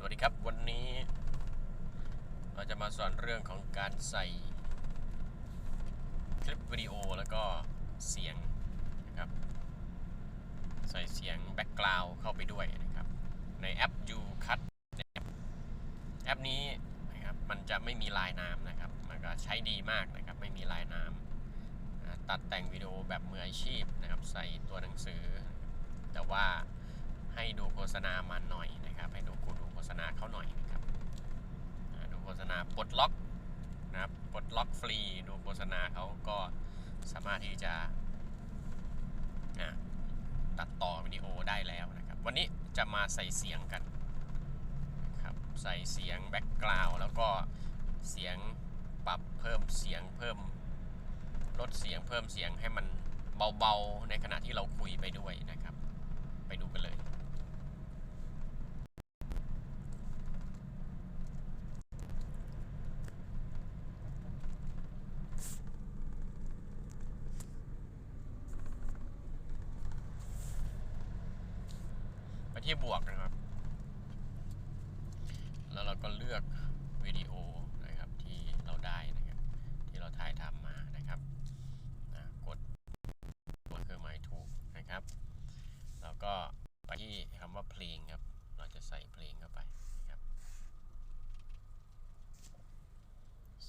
สวัสดีครับวันนี้ เราจะมาสอนเรื่องของการใส่คลิปวิดีโอแล้วก็เสียงนะครับใส่เสียงแบ็กกราวด์เข้าไปด้วยนะครับในแอป UCut แอปนี้นะครับมันจะไม่มีลายน้ำนะครับมันก็ใช้ดีมากนะครับไม่มีลายน้ำตัดแต่งวิดีโอแบบมืออาชีพนะครับใส่ตัวหนังสือ แต่ว่าให้ดูโฆษณามัน เขาหน่อยนะครับดูโฆษณาปลดล็อกนะครับปลดล็อกฟรีดูโฆษณาเขาก็สามารถที่จะตัดต่อวิดีโอได้แล้วนะครับ วันนี้จะมาใส่เสียงกันนะครับใส่เสียงแบ็กกราวด์แล้วก็เสียงปรับเพิ่มเสียงเพิ่มลดเสียงเพิ่มเสียงให้มันเบาๆ ในขณะที่เราคุยไปด้วยนะครับ ไปดูกันเลย ไป ที่บวกนะครับ แล้วเราก็เลือกวิดีโอนะครับที่เราได้นะครับ ที่เราถ่ายทำมานะครับนะกดกดเครื่องหมายถูกนะครับ แล้วก็ไปที่คำว่าเพลงครับ เราจะใส่เพลงเข้าไปนะครับ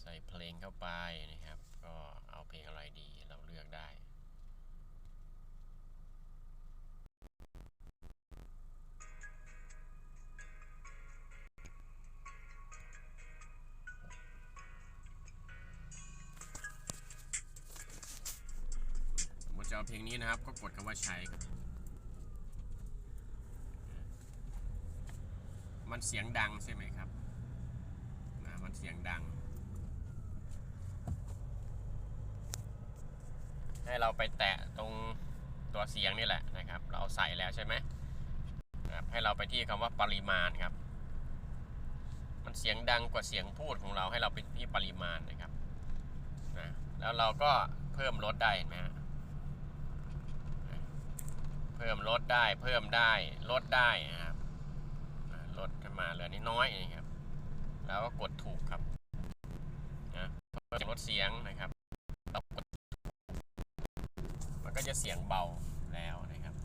ใส่เพลงเข้าไปนะครับ ก็เอาเพลงอะไรดีเราเลือกได้ เพลงนี้นะครับ ก็กดคำว่าใช้ มันเสียงดังใช่ไหมครับนะมันเสียงดัง ให้เราไปแตะตรงตัวเสียงนี่แหละนะครับ เราใส่แล้วใช่ไหมนะครับให้เราไปที่คำว่าปริมาณครับ มันเสียงดังกว่าเสียงพูดของเราให้เราไปที่ปริมาณนะครับนะแล้วเราก็เพิ่มลดได้เห็นไหมฮะ เพิ่มลดได้เพิ่มได้ลดได้นะครับลดขึ้นมาเหลือนิดน้อยนี่ครับ แล้วก็กดถูกครับนะเพิ่มลดเสียงนะครับเรากดมันก็จะเสียงเบาแล้วนะครับ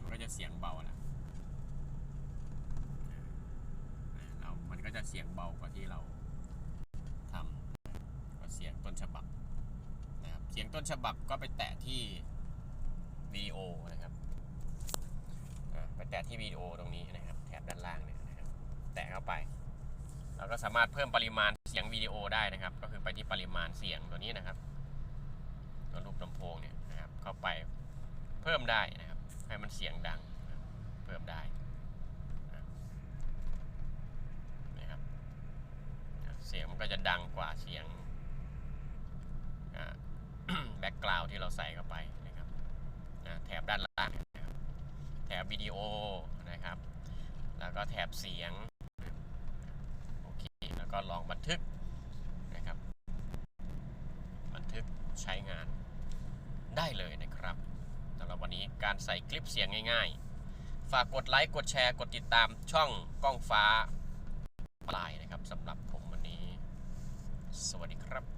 มันก็จะเสียงเบาแล้วเรามันก็จะเสียงเบากว่าที่เราทำกว่าเสียงต้นฉบับ สียงต้นฉบับก็ไปแตะที่วิดีโอนะครับไปแตะที่วิดีโอตรงนี้นะครับ แถบด้านล่างเนี่ยนะครับ แตะเข้าไปเราก็สามารถเพิ่มปริมาณเสียงวิดีโอได้นะครับ ก็คือไปที่ปริมาณเสียงตัวนี้นะครับตัวรูปลำโพงเนี่ยนะครับ เข้าไปเพิ่มได้นะครับ ให้มันเสียงดังเพิ่มได้นะครับ เสียงมันก็จะดังกว่าเสียง บ็กกราวด์ที่เราใส่เข้าไปนะครับนะแถบด้านล่างนะครับแถบวิดีโอนะครับ แล้วก็แถบเสียงโอเคแล้วก็ลองบันทึกนะครับ บันทึกใช้งานได้เลยนะครับสำหรับวันนี้การใส่คลิปเสียงง่ายๆ ฝากกดไลค์กดแชร์กดติดตามช่องกล้องฟ้าปลายนะครับสำหรับผมวันนี้ สวัสดีครับ